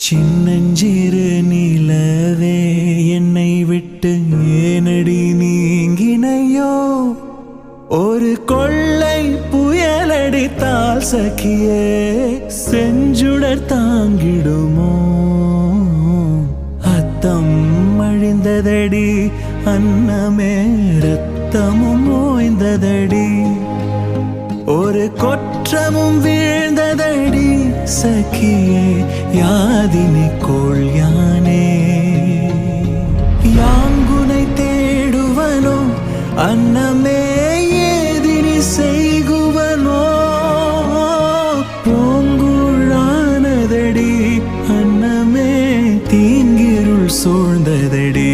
சின்னஞ்சிறு நிலவே என்னை விட்டு ஏனடி நீங்கினையோ? ஒரு கொள்ளை புயலடித்தால் சகியே செஞ்சுடர் தாங்கிடுமோ? அத்தம் அழிந்ததடி அன்னமே ரத்தமும் ஓய்ந்ததடி. ஒரு கொற்றமும் வீழ்ந்ததடி സഖിയെ യാതിനെ കൊള്ളിയാനേ யாங்குனை தேடுவனோ அன்னமே ஏதினி செய்குவனோ போங்குழானதடி அன்னமே தீங்கிருள் சூழ்ந்ததடி